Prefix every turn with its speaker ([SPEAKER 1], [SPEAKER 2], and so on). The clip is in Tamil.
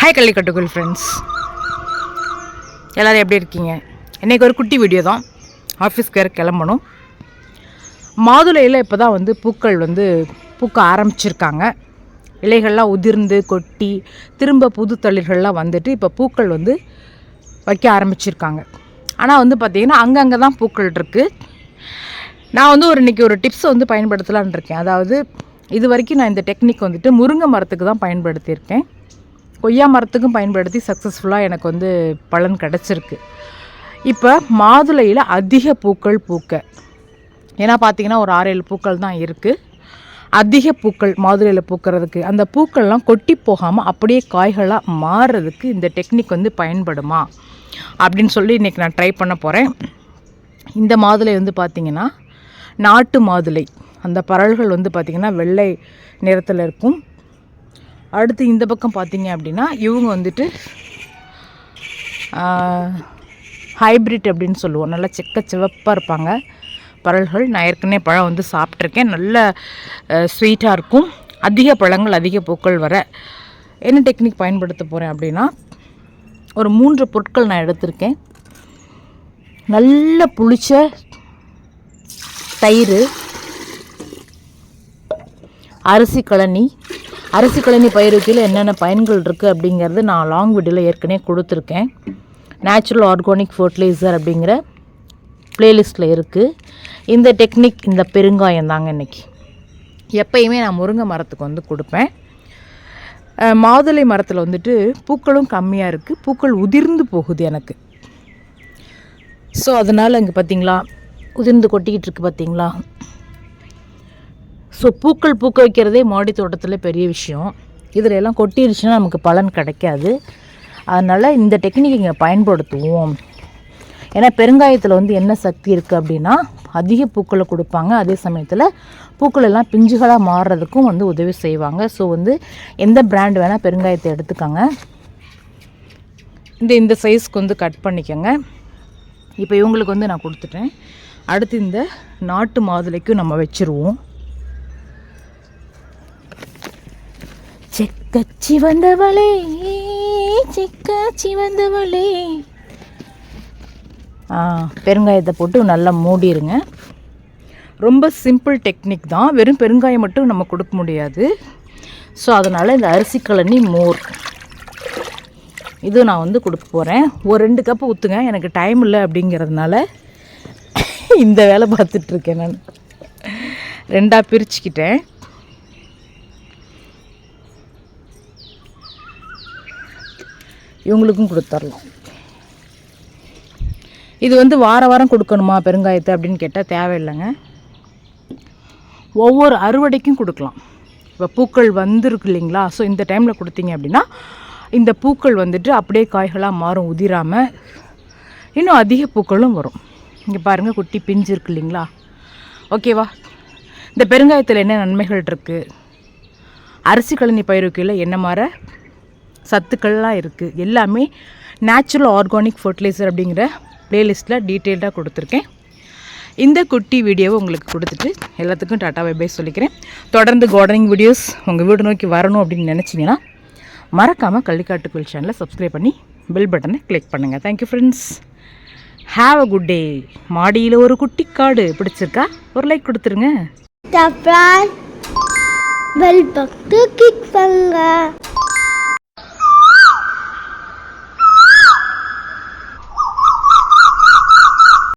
[SPEAKER 1] ஹாய் கள்ளிக்கட்டுக்குள் ஃப்ரெண்ட்ஸ் எல்லோரும் எப்படி இருக்கீங்க? இன்றைக்கி ஒரு குட்டி வீடியோ தான். ஆஃபீஸ்க்கு வேறு கிளம்பணும். மாதுளையில் இப்போ தான் வந்து பூக்கள் வந்து பூக்க ஆரம்பிச்சிருக்காங்க. இலைகள்லாம் உதிர்ந்து கொட்டி திரும்ப புது தளிர்கள்லாம் வந்துட்டு இப்போ பூக்கள் வந்து வைக்க ஆரம்பிச்சிருக்காங்க. ஆனால் வந்து பார்த்திங்கன்னா அங்கங்கே தான் பூக்கள் இருக்குது நான் வந்து ஒரு இன்றைக்கி ஒரு டிப்ஸை வந்து பயன்படுத்தலான்னு இருக்கேன். அதாவது இது வரைக்கும் நான் இந்த டெக்னிக் வந்துட்டு முருங்கை மரத்துக்கு தான் பயன்படுத்தியிருக்கேன். கொய்யா மரத்துக்கும் பயன்படுத்தி சக்ஸஸ்ஃபுல்லாக எனக்கு வந்து பலன் கிடச்சிருக்கு. இப்போ மாதுளையில் அதிக பூக்கள் பூக்க. ஏன்னா பார்த்தீங்கன்னா ஒரு ஆறு ஏழு பூக்கள் தான் இருக்குது அதிக பூக்கள் மாதுளையில் பூக்கிறதுக்கு. அந்த பூக்கள்லாம் கொட்டி போகாமல் அப்படியே காய்களாக மாறுறதுக்கு இந்த டெக்னிக் வந்து பயன்படுமா? அப்படின்னு சொல்லி இன்றைக்கி நான் ட்ரை பண்ண போகிறேன் இந்த மாதுளை வந்து பார்த்திங்கன்னா நாட்டு மாதுளை. அந்த பரல்கள் வந்து பார்த்திங்கன்னா வெள்ளை நிறத்தில் இருக்கும். அடுத்து இந்த பக்கம் பார்த்தீங்க அப்படின்னா இவங்க வந்துட்டு ஹைப்ரிட் அப்படின்னு சொல்லுவோம். நல்லா செக்க சிவப்பாக இருப்பாங்க. பரல்கள் நான் ஏற்கனவே பழம் வந்து சாப்பிட்ருக்கேன் நல்ல ஸ்வீட்டாக இருக்கும். அதிக பழங்கள் அதிக பூக்கள் வர. என்ன டெக்னிக் பயன்படுத்த போகிறேன் அப்படின்னா ஒரு மூன்று பொருட்கள் நான் எடுத்திருக்கேன். நல்ல புளிச்ச தயிர் அரிசி கழனி அரிசி கழனி பயிருக்கு என்னென்ன பயன்கள் இருக்குது அப்படிங்கிறது நான் லாங் வீடியோவில் ஏற்கனவே கொடுத்துருக்கேன். நேச்சுரல் ஆர்கானிக் ஃபர்டிலைசர் அப்படிங்கிற ப்ளேலிஸ்ட்டில் இருக்குது இந்த டெக்னிக் இந்த பெருங்காயம் தாங்க இன்றைக்கி எப்பயுமே நான் முருங்கை மரத்துக்கு வந்து கொடுப்பேன். மாதுளை மரத்தில் வந்துட்டு பூக்களும் கம்மியாக இருக்குது பூக்கள் உதிர்ந்து போகுது எனக்கு. ஸோ அதனால் இங்கே பார்த்தீங்களா உதிர்ந்து கொட்டிக்கிட்டு இருக்கு பார்த்தீங்களா ஸோ பூக்கள் பூக்க வைக்கிறதே மாடி தோட்டத்தில் பெரிய விஷயம். இதில் எல்லாம் கொட்டிருச்சுன்னா நமக்கு பலன் கிடைக்காது. அதனால் இந்த டெக்னிக் இங்கே பயன்படுத்துவோம். ஏன்னா பெருங்காயத்தில் வந்து என்ன சக்தி இருக்குது அப்படின்னா அதிக பூக்களை கொடுப்பாங்க. அதே சமயத்தில் பூக்கள் எல்லாம் பிஞ்சுகளாக மாறுறதுக்கும் வந்து உதவி செய்வாங்க. ஸோ வந்து எந்த பிராண்ட் வேணால் பெருங்காயத்தை எடுத்துக்கோங்க. இந்த இந்த சைஸ்க்கு வந்து கட் பண்ணிக்கோங்க. இப்போ இவங்களுக்கு வந்து நான் கொடுத்துட்டேன். அடுத்து இந்த நாட்டு மாதுளைக்கும் நம்ம வச்சுருவோம். செக்கச்சி வந்தவளே செக்கச்சி வந்தவளே ஆ பெருங்காயத்தை போட்டு நல்லா மூடிடுங்க ரொம்ப சிம்பிள் டெக்னிக் தான். வெறும் பெருங்காயம் மட்டும் நம்ம கொடுக்க முடியாது. ஸோ அதனால் இந்த அரிசி கழனி மோர். இது நான் வந்து கொடுக்க போகிறேன் ஒரு ரெண்டு கப்பு ஊற்றுங்க எனக்கு டைம் இல்லை அப்படிங்கிறதுனால இந்த வேலை பார்த்துட்ருக்கேன் நான். ரெண்டாக பிரிச்சுக்கிட்டேன். இவங்களுக்கும் கொடுத்துர்லாம் இது வந்து வார வாரம் கொடுக்கணுமா பெருங்காயத்தை அப்படின்னு கேட்டால் தேவையில்லைங்க. ஒவ்வொரு அறுவடைக்கும் கொடுக்கலாம். இப்போ பூக்கள் வந்துருக்கு இல்லைங்களா? ஸோ இந்த டைமில் கொடுத்தீங்க அப்படின்னா இந்த பூக்கள் வந்துட்டு அப்படியே காய்களாக மாறும் உதிராமல் இன்னும் அதிக பூக்களும் வரும். இங்கே பாருங்கள் குட்டி பிஞ்சு இருக்கு இல்லைங்களா? ஓகேவா இந்த பெருங்காயத்தில் என்ன நன்மைகள் இருக்குது அரிசி கழனி பயிர்க்கையில் என்ன மாதிரி சத்துக்கள்லாம் இருக்குது எல்லாமே நேச்சுரல் ஆர்கானிக் ஃபர்டிலைசர் அப்படிங்கிற ப்ளேலிஸ்ட்டில் டீட்டெயில்டாக கொடுத்துருக்கேன். இந்த குட்டி வீடியோவை உங்களுக்கு கொடுத்துட்டு எல்லாத்துக்கும் டாட்டா பை பை சொல்லிக்கிறேன். தொடர்ந்து கார்டனிங் வீடியோஸ் உங்கள் வீடு நோக்கி வரணும் அப்படின்னு நினச்சிங்கன்னா மறக்காமல் கள்ளிக்காட்டு கோயில் சேனலை சப்ஸ்கிரைப் பண்ணி பெல் பட்டனை கிளிக் பண்ணுங்கள் thank you friends have a good day மாடியில் ஒரு குட்டி காடு பிடிச்சிருக்கா? ஒரு லைக் கொடுத்துருங்க.
[SPEAKER 2] பெல் பட்டு கிளிக் பண்ணுங்க.